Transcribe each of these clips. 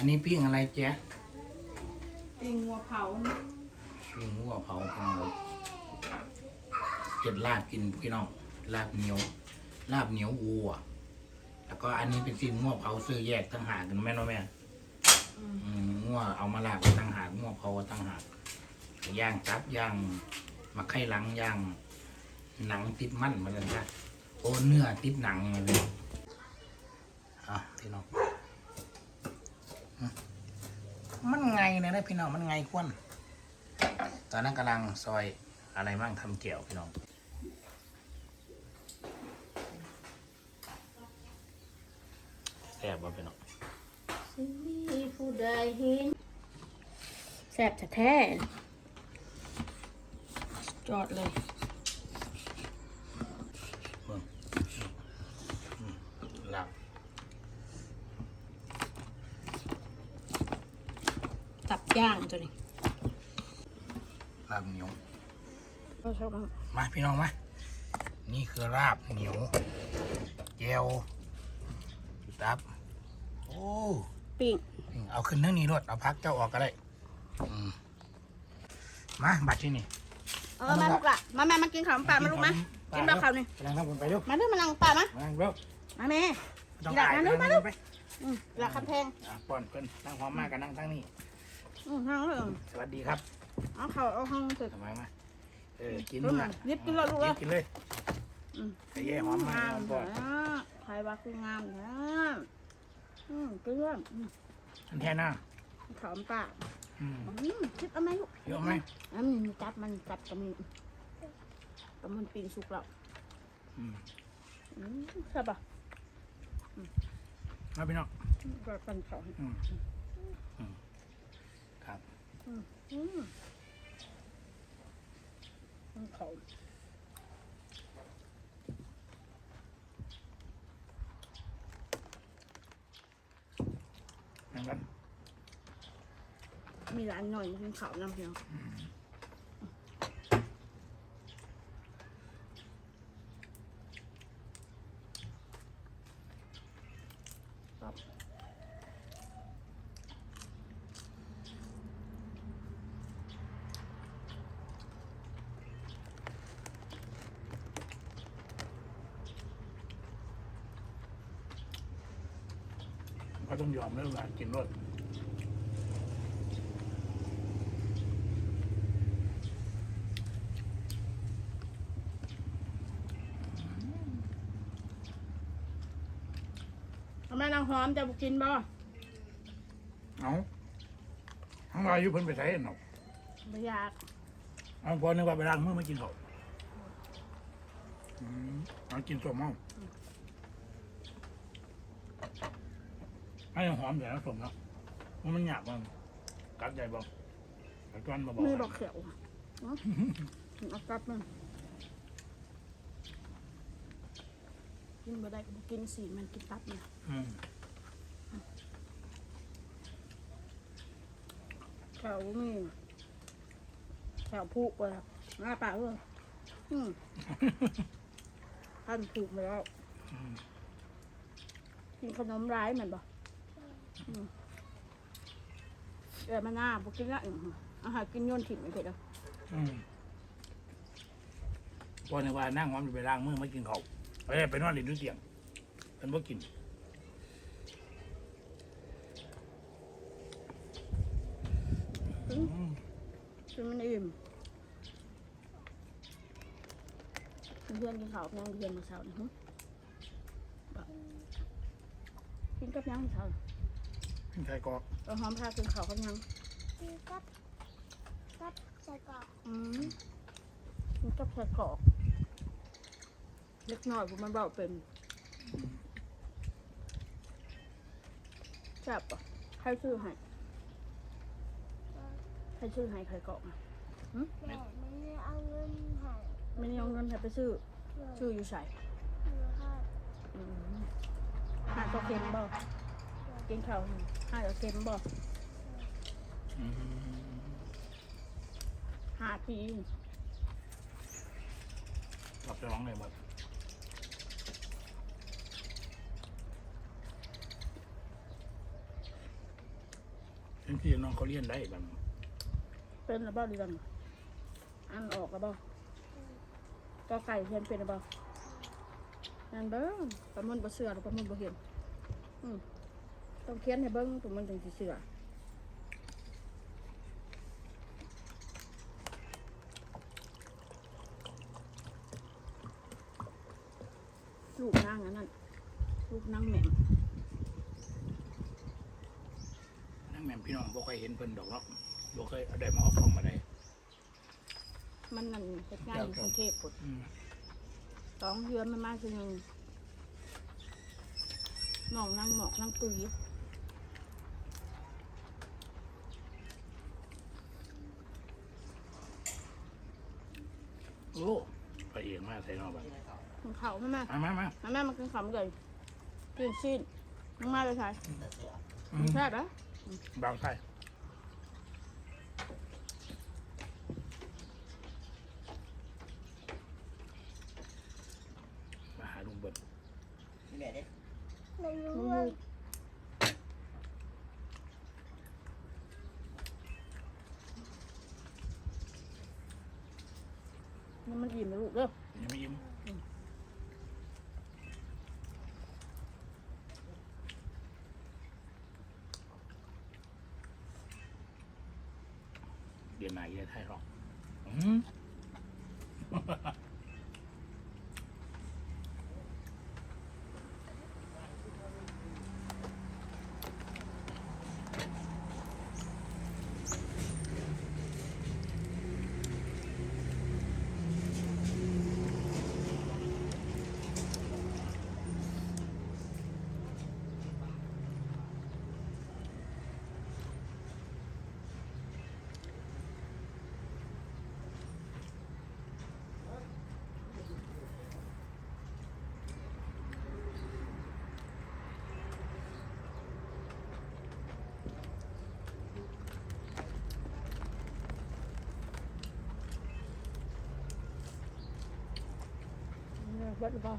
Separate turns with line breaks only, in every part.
อันนี้ปิ้งอะไรเจ๊
ปิงงัวเผา
ปิ้งหัวเผาของเราเจ็ดลาบกินพี่น้องลาบเหนียว ลาบเหนียววัว แล้วก็อันนี้เป็นซีนงัวเผาซื้อแยกตั้งหากกันแม่เนาะแม่
อืม
อืมงัวเอามาลาบตั้งหากงัวเผาตั้งหากย่างตับย่างมาไข่หลังย่างหนังติดมันมาเลยนะโอ้เนื้อติดหนังมาเลยอะพี่น้องอื มมันไงเนี่ยนะพี่น้องมันไงควนตอนนั้นกำลังซอยอะไรบ้างทำเกี่ยวพี่น้องแซ่บบ่พี่น้อง
สิมีผู้ใดเห็นแซ่บแท้ๆจอดเลย
เบิ่งอืมลาบ
ตับ ย่างตัวนี้
ลาบเหนียว
ก็ชอบ
มาพี่น้องมา นี่คือลาบเหนียวเจลตับ โอ้
ปิ้ง
เอาขึ้นเรื่องนี้รถเอาพักเจ้าออกก็ได้อืมมาบัตรที่นี่
เออมาลูกละมาแม่มากินข้าวน้ำปลามาลูกมากินปลาข้าวนี่
กำลังทำผมไปเร็ว
มาเด้อมานั่งปลามา
มาเร็ว
มาแม่
ต้อง
อีหลาน
อาย
มาเร็วมาเร็ว
ไป
อืมหลักคำแพง
อะป้อนเพิ่นนั่งพร้อมมากกันนั่งทั้งนี้
อืมห้างเลย
สวัสดีครับ
เอาข้าวเอาห้องเสร็จ
ทำไมมาเออกิน
รุ่นน่ะยิบกินเลยลูก
ห
เล
ยิ
ย
บกินเลย
อืม
ไอ้เย่หอมมาก
งาม
หอม
เถ
ก่อน
อะใครว่าคืองามเถอะอืมเกลืออืม
อันแท้หน้า
ข้าวน้ำปลา
อืม
อืมคิดเอาไหมลูก
เยอะไหม
อันนี้จับมันจับกับมันกับมันปีนสุกแล้ว
อืม
อืมใช่ปะ
มาพี่น้อง
ก็กันเขาให้
อืมอืม ครับ
อืมกันเขา
นั่งกัน
มีร้านหน่อยกินเขาวนำเพียงครั
ก็ต้องยอมเรื่องการกินรส
ทำไมนางหอมจะบุกินบ่
เอาทั้งวาอยุเพิ่นไปใช้เนาะ
ไม่อยาก
เอาพอนึกว่าไปล้างมือไม่กินเขาวอืมเอากินสมเอา ให้หอมแต่ละสมเนาะมันมันหยาบบ้างกัดใหญ่บ้างกัดก้อนมาบอก
มือบอกเขียวอะเนาะเอากลับมันกินบ่ได้ก็บ่กินสิมันกินตับเนี่ย
อืม
แถวนี่แถวผูกไปแล้วหน้าปากเลยอืมท่านผูกไปแล้ว
อืม
กินขนมร้ายเหมือนบ่อืม เออมาหน้าบุกินละอืมอาหารกินโยนถิ่นไม่เผ็ดอะ
อืมพอนึกว่านั่งหอมจะไปล้างมือไม่กินเขาวเอ้ยไปนอนหลินดูเตียงเป็นบ่กินอืม
คือมันอิ่มเพื่อนกินข้าวกับยังเรียนมาเช้านี่หึบ่กินกับยังเช้า
ใช่ ก็
เอาหอมพากินข้าวกับยัง
กับกับใส่กรอก
อืมกินกับใส่กรอกเล็กน้อยผมมันเบาเป็นแซ่บปะใครซื้อให้ใครซื้อให้ใครกรอกอะ
แม่ไม่ได้เอาเงินให้
ไม่ได้เอาเงินให้ไปซื้อ
เพื่อ
ซื้ออยู่ใส่
เพื่อให้
อืมหาตัวเค็มบ่กินข้าว หาตัวเค็มบ่
อืม
หาปี
กลับจะร้องเลยหมดทั้งที่น้องเขาเรียนได้บาง
เป็นหรือเปล่าเรื่องอันออกหรือเปล่าก็ไก่เพียนเป็นหรือเปล่านั่นเบิ้งประมันบ่เสือหรือประมันบ่เห็นอืม ต้องเขียนให้เบิ้งประมันถึงสิเสือลูกนั่งอันนั้นลูกนั่งแหม่ม
นั่นแม่นพี่น้องบ่เคยเห็นเพิ่นดอกเนาะบ่เคยเอาได้มาออกกล้องมาได้
มันนั่นเฮ็ดง่ายอยู่กรุงเทพพุ่น
อืม
สองเดือนมันมาคือหนึ่งน้องนั่งหมอกนั่งตุย
โอ้ไปเองมาใส่นอกบ้าน
มันเขาแม่แม่
มามามา
แม่แม่มันกินขำเลยกินสิ้นมึงมาเลยใช่
อืม
แซ่บนะ
บางไส้มาหาลุงเบิด
ไม่
มึ
รู้
ง
ว่า
มั นมันอิ่มนะลูกเด้อ
ยังไม่อิ่มเดี๋ยวไหนจะไทยรองอืม
เบิดหรือเปล่า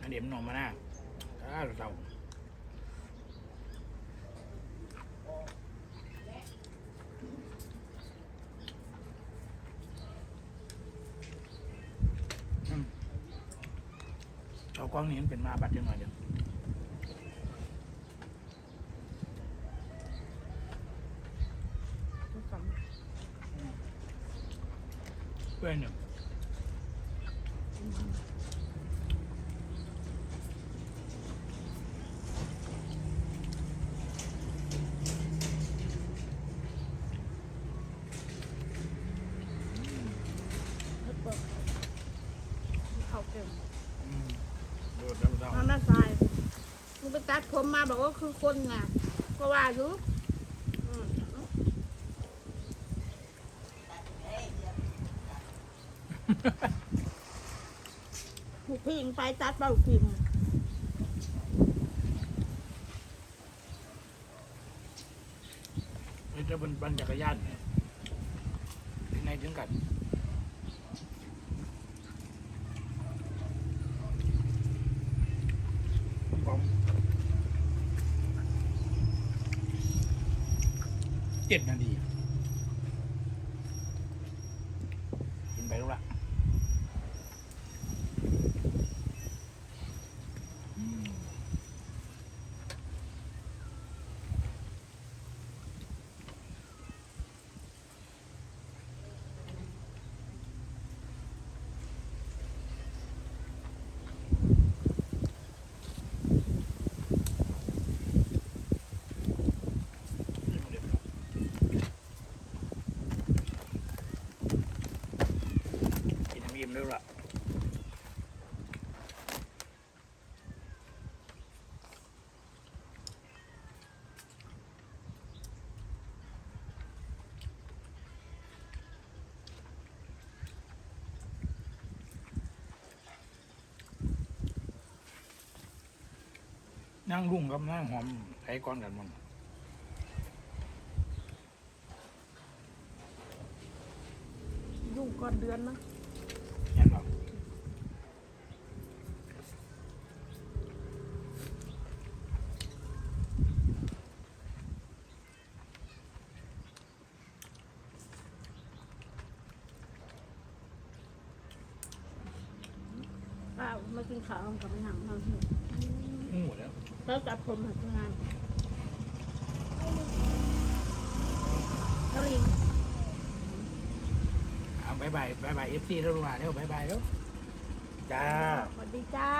อันเดี๋ยวมันนอนมาหน้าอ้าเราอืมเอากล้องนี้มันเป็นมาบัดยังไงเดี๋ยว
กินข
เพื่อนหนึ่งำ
เบิดเบิดเขาเก่ง
น้า
มาแม่ทรายมึงไปตัดผมมาบอกว่าคือคนไงก็ว่าอยู่อืม หูกพิงไปตัดเบาพิม
เฮ้ยจะเป็นบันจักรยานเนี่ยถึงไหนถึงกันผมเจ็ดนาที นั่งรุ่งกับนั่งหอมไถก้อนกันมัน
ยุ่งก่อนเดือนนะ
เห็นหรอ
ป้ามากินข้าวกับไปหนังมาหิว
หมดแล้ว
แล้วจับผมหัดงานแล้วลิง
เอาบายบายบายบายเอฟซีแล้วลูกหลานเร็วบายบายแล้วจ้า
สวัสดีจ้า